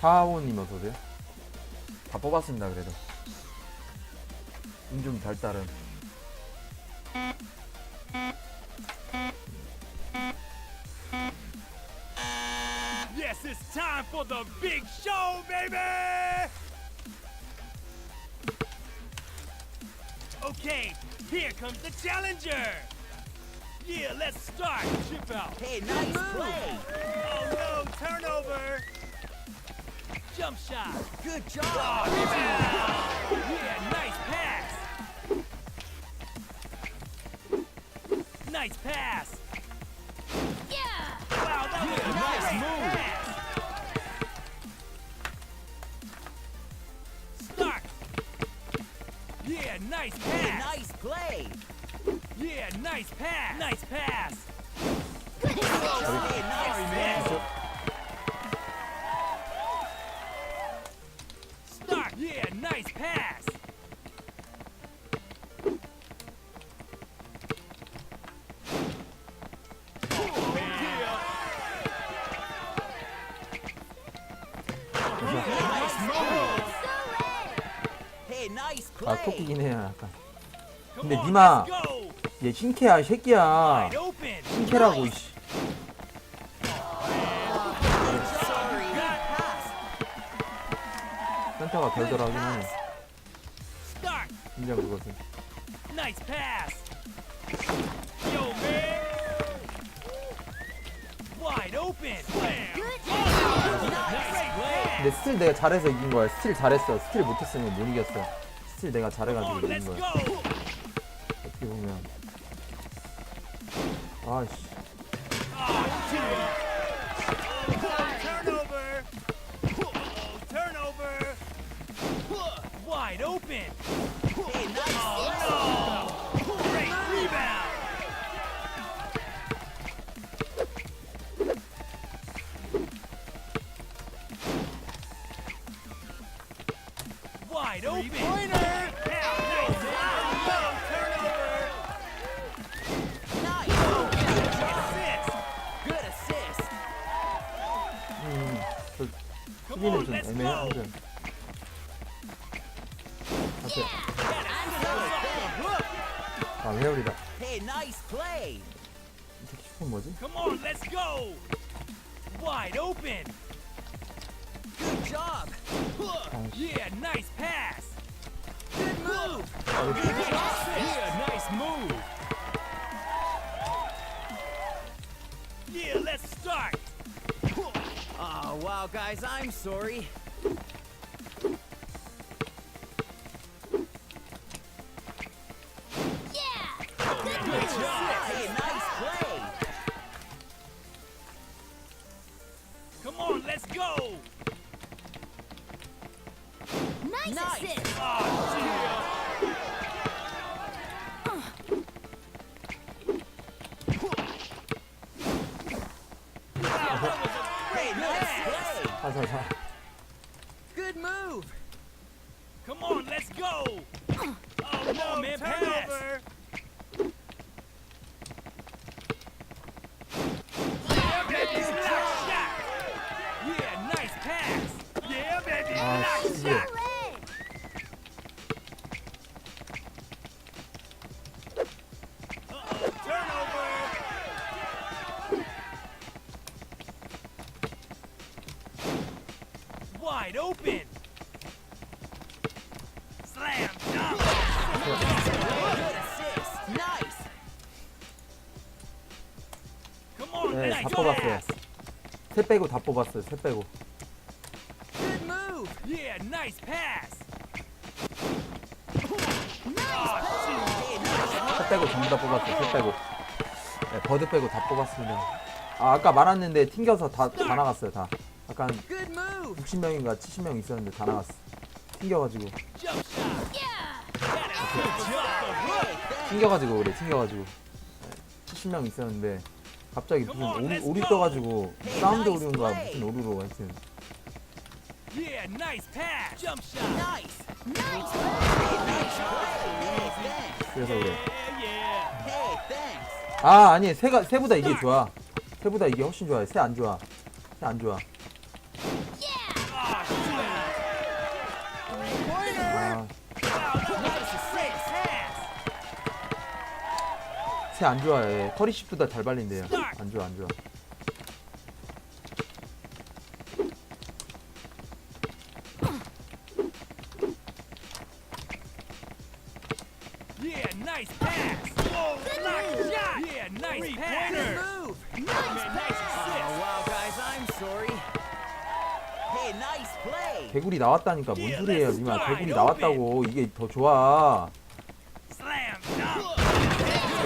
사오님 어서오세요. 다 뽑았습니다, 그래도. 운좀 잘 따른. Yes, it's time for the big show, baby! Okay, here comes the challenger. Yeah, let's start. Chip out. Hey, nice play. Oh no, turnover. Jump shot. Good Oh, job. rebound. Yeah, nice pass. Nice pass. Yeah! Wow, that was a nice great move. pass. Start. Yeah, nice Hey, pass. nice play. Yeah, nice pass. Nice pass. Hey, nice Sorry, play. man. 아. 토끼긴 해요, 약간. 근데 니마. 얘 신캐야, 이 새끼야. 신캐라고, 이씨. 센터가 별도로 하긴 하네. 인정, 그것은. 근데 스틸 내가 잘해서 이긴 거야. 스틸 잘했어. 스틸 못했으면 못 이겼어. 스틸 내가 잘해가지고 이긴 거야. 어떻게 보면. 아씨. Wide open. Come 수비는 on, 좀 let's 애매해, go. 한근. 앞에, 아, 회오리다. Hey, nice play. 이 새끼 슈퍼 뭐지? Come on, let's go. Wide open. Good job. Yeah, nice pass. Good move. Yeah, nice move. Yeah, let's start. Oh, wow, guys, I'm sorry. Yeah! Good job. Hey, nice play. Come on, let's go. Nice, Nice. assist! Oh, play. 사 빼고 다 뽑았어요, 세 빼고. Good move. Yeah, nice pass. 세 빼고 전부 다 뽑았어요, 세 빼고. 네, 버드 빼고 다 뽑았습니다. 아, 아까 말았는데 튕겨서 다, 다 나갔어요, 다. Good move. 60명인가 70명 있었는데 다 나갔어. 튕겨가지고. Jump shot. Yeah! Good job. Hey, thanks. 튕겨가지고 그래, 튕겨가지고. 네, 70명 있었는데 갑자기 무슨 오리, 오리 떠가지고 사운드 오류인가 무슨 오류로 하여튼. Yeah, nice pass. Jump shot. Nice. Nice! Hey, nice play. Hey, thanks. 그래서 그래. Yeah, yeah. Hey, thanks. 아, 아니, 새가, 새보다 이게 좋아. 새보다 이게 훨씬 좋아요. 새안 좋아. 새 안 좋아. 새 안 좋아요. 예. 커리십보다 잘 발린대요. 안 좋아, 안 좋아. Yeah, nice pass. Whoa, nice shot. Yeah, nice pass. Good move. Man, nice Oh, assist. wow, guys, I'm sorry. Hey, nice play. 개구리 나왔다니까 뭔 소리예요, 니마. 개구리 나왔다고. 이게 더 좋아.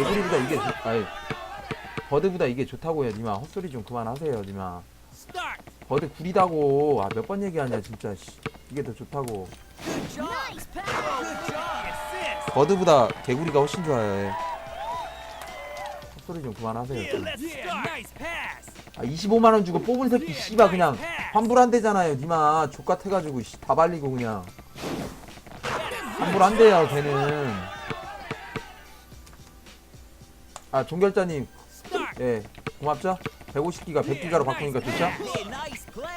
개구리보다 이게 좋, 아니, 버드보다 이게 좋다고요, 니마. 헛소리 좀 그만하세요, 니마. 버드 구리다고. 아, 몇 번 얘기하냐, 진짜. 씨. 이게 더 좋다고. 버드보다 개구리가 훨씬 좋아요. 예. 헛소리 좀 그만하세요. 좀. 아, 25만 원 주고 뽑은 새끼 씨발 그냥 환불한대잖아요, 니마. 족같아가지고 씨, 다 발리고 그냥. 환불한대요, 걔는. 아, 종결자님. 예, 고맙죠? 150기가 100기가로 바꾸니까 좋죠?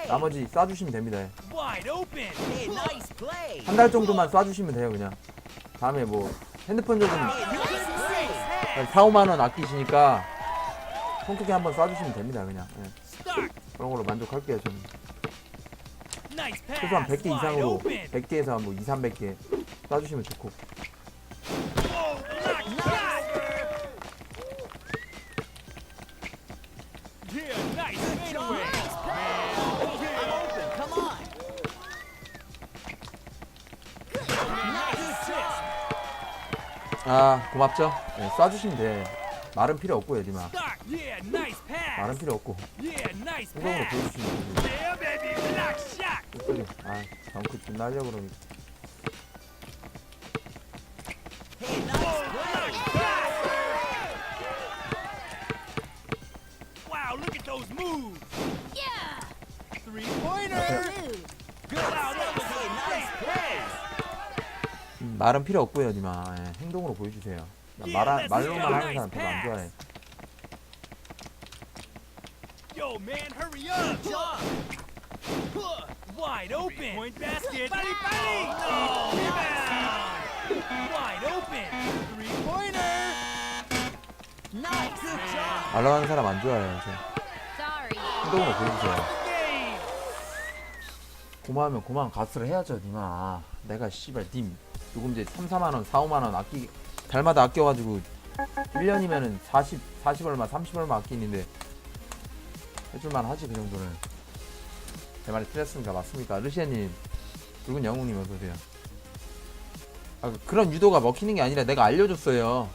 나머지 쏴주시면 됩니다. 예. Wide open. Hey, nice play. 한달 정도만 쏴주시면 돼요, 그냥. 다음에 뭐, 핸드폰 play. 4, 5만 원 아끼시니까 통 크게 한번 쏴주시면 됩니다, 그냥. 예. 그런 걸로 만족할게요, 저는. 최소한 100개 Wide 이상으로 open. 100개에서 뭐 2, 300개 쏴주시면 좋고 아 고맙죠? 네, 쏴주시면 돼 말은 필요. Yeah, nice 말은. 필요 없고 행동으로. 보여주시면 됩니다. 목소리 아 덩크 좀 날려고 그러니까 Hey, nice play. Wow, look at those moves. Yeah. Three pointer. Blue. Good Wow, that was a nice play. 음, 말은 필요 없고요 니마 예, 행동으로 보여주세요 나 말, 말로만 하는 사람 별로 안 좋아해 Yo, man, hurry up. Good job. Huh. Wide open. Point basket. Body, body. No. Rebound. Wide open. Three pointer. Nice. Good job. 말로 하는 사람 안 좋아해요 저 Sorry. 행동으로 보여주세요 Game. 고마우면 고마운 값을 해야죠 니마 내가 씨발 님 요금 이제 3, 4만원 4, 5만원 아끼 달마다 아껴가지고 1년이면은 40, 40 얼마 30 얼마 아끼는데 해줄만 하지 그 정도는. 제 말이 틀렸습니까? 맞습니까? 르시아님 붉은 영웅님 어서오세요? 아, 그런 유도가 먹히는 게 아니라 내가 알려줬어요.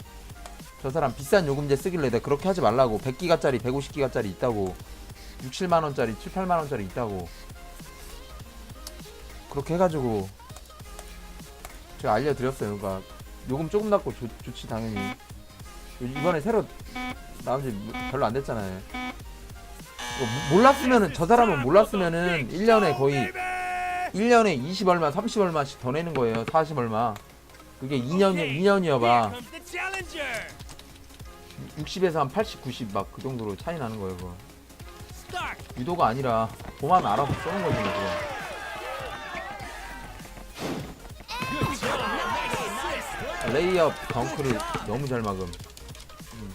저 사람 비싼 요금제 쓰길래 내가 그렇게 하지 말라고. 100기가짜리 150기가짜리 있다고. 6, 7만원짜리 7, 8만원짜리 있다고. 그렇게 해가지고 제가 알려드렸어요. 그러니까 요금 조금 낮고 좋, 좋지 당연히. 이번에 새로 나온 지 별로 안 됐잖아요. 모- 몰랐으면은 저 사람은 몰랐으면은 1년에 거의 1년에 20 얼마, 30 얼마씩 더 내는 거예요. 40 얼마. 그게 2년 2년이어 봐. Here comes the challenger. 60에서 한 80, 90 막 그 정도로 차이 나는 거예요. 그거. 유도가 아니라 보만 알아서 쓰는 거지 그거. 레이업 덩크를 너무 잘 막음. 음,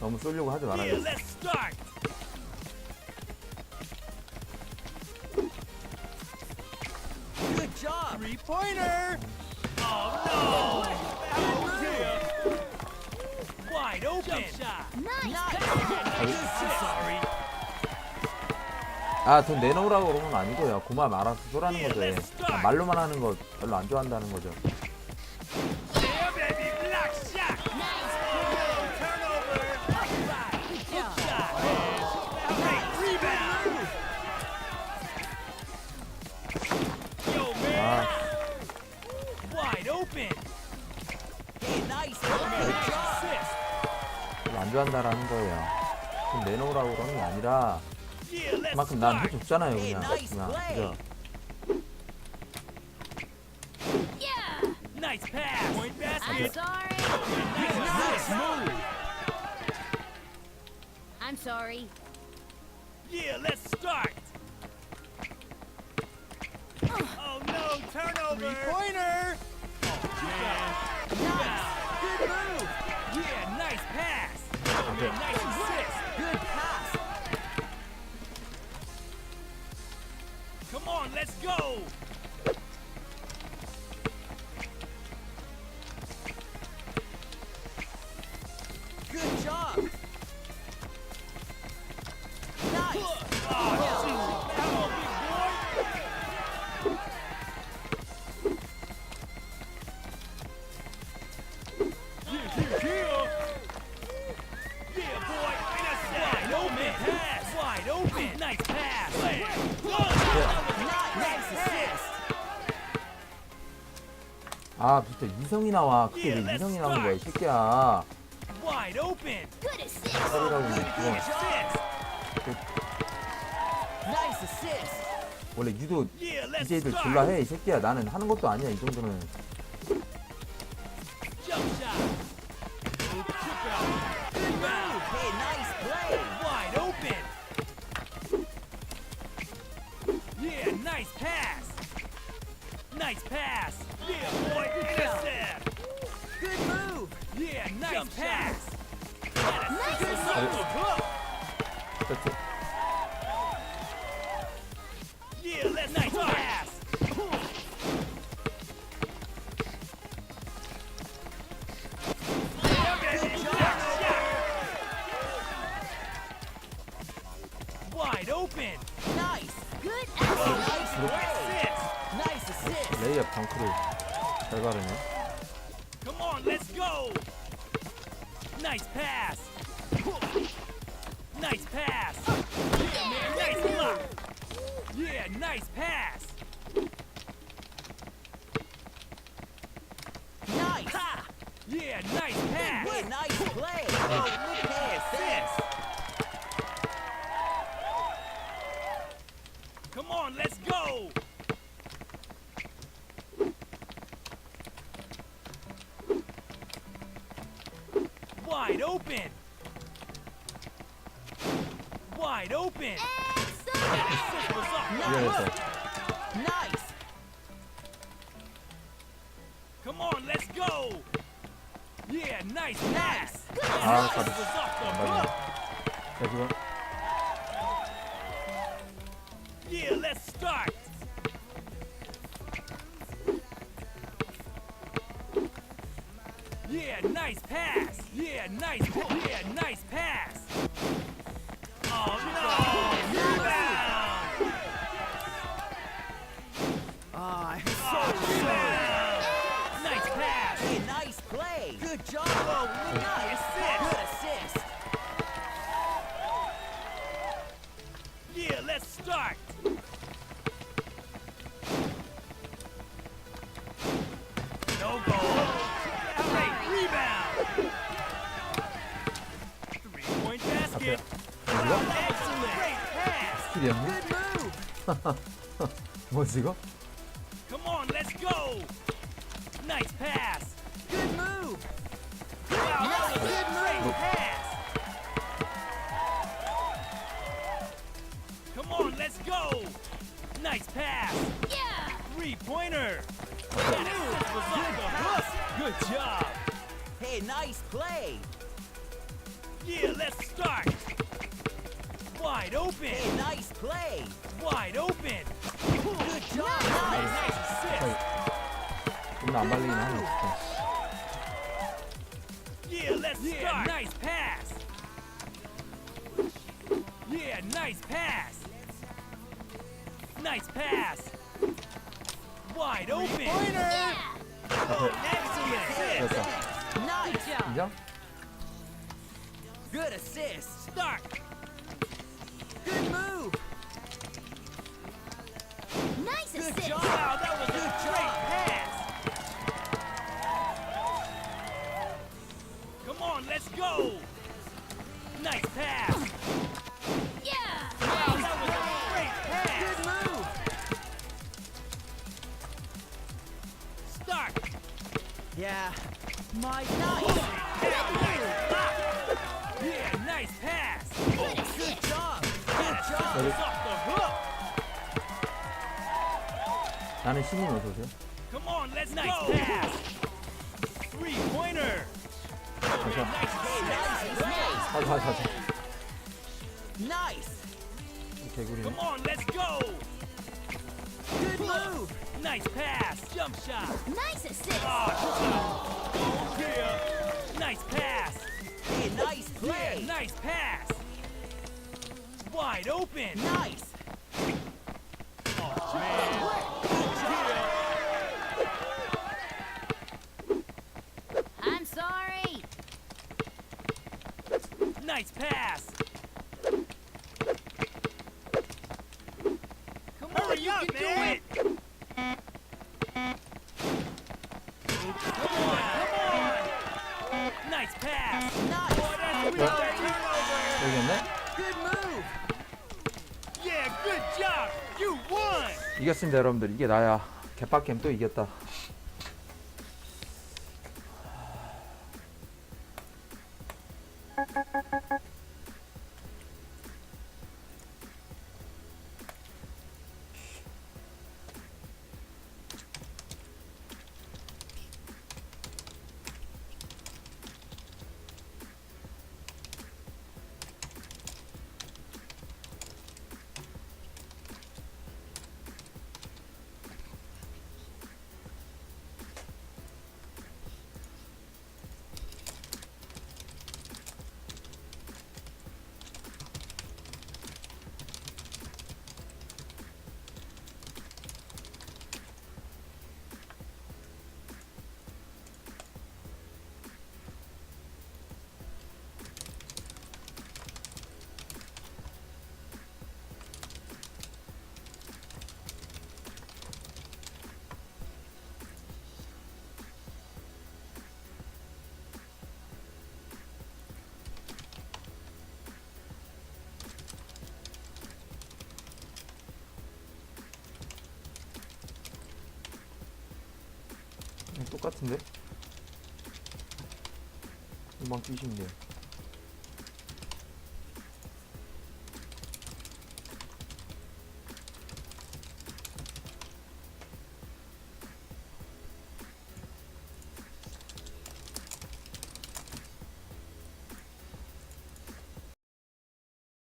너무 쏠려고 하지 말아요. Oh. Oh. 아돈 내놓으라고 그러는 건 아니고요. 고마움 알아서 쏘라는 거죠. 예. 말로만 하는 거 별로 안 좋아한다는 거죠. 좋아한다라는 거예요. 돈 내놓으라고 그러는 게 아니라 Yeah, 그만큼 난. 해줬잖아요 그냥. play. 그죠? Yeah. Nice pass. Point I'm basket. sorry. Nice move. I'm sorry. Yeah, let's start. Oh no, turnover. Three pointer. Nice. Good move. Yeah, nice pass. 안 돼. Nice assist. Good pass. Come on, let's go. 아 진짜 이성이 나와 그게 왜 이성이 나오는 거야 이. 새끼야. Nice assist. 원래 유도 DJ들. 졸라 해 이 새끼야 나는 하는 것도 아니야 이 정도는 nice pass. Nice Good assist. off the hook. 세트 Yeah, let's nice pass. Wide open. Nice. Good assist. Nice play. Assist. Nice assist. 레이업 덩크를 잘 가르네 Come on, let's go. Nice pass. Nice pass. Yeah, man, nice block. Yeah, nice pass. Nice. Ha! Yeah, nice pass. Nice play. Oh, 어 hook. Nice. Come on, let's go. Yeah, nice pass. 아 Assist 가비 was off the 맞네. hook. 자 지금 Yeah, let's start. Yeah, nice pass. Yeah, nice. Yeah, nice pass. Oh no! Rebound! 이었네? Good move. 뭐지 이거? Come on, let's go. Nice pass. Good move. Wow, that was a Good great move. pass. Come on, let's go. Nice pass. Yeah. Three-pointer. That assist was off the hook. Good job. Hey, nice play. Yeah, let's start. Wide open. Hey, nice play. Wide open. Good job. Nice, Nice. nice assist. 존나 안 발리긴 하네 진짜 Yeah, let's start. Nice pass. Yeah, nice pass. Nice pass. Wide open. Yeah. Excellent assist. 됐다 Nice. 인정? Good assist. Start. Good move. Nice Good assist. job. Wow, that was a Good great pass. Come on, let's go. Nice pass. Yeah. Wow, that was a great pass. Good move. Start. Yeah. My nice. Good job. It's off the hook. 나는 신님 어서오세요 Come on, let's nice go. pass. Three pointer. 잠시만. Hey, nice play. 자자자자. Nice. 개구리네. Come on, let's go. Good move. Nice pass. Jump shot. Nice assist. Oh, yeah. Nice pass. Hey, nice Yeah, play. nice pass. Wide open. Nice. Oh, man. I'm sorry. Nice pass. 이겼습니다 여러분들. 이게 나야. 개빡겜 또 이겼다. 똑같은데? 금방 뛰시면 돼요.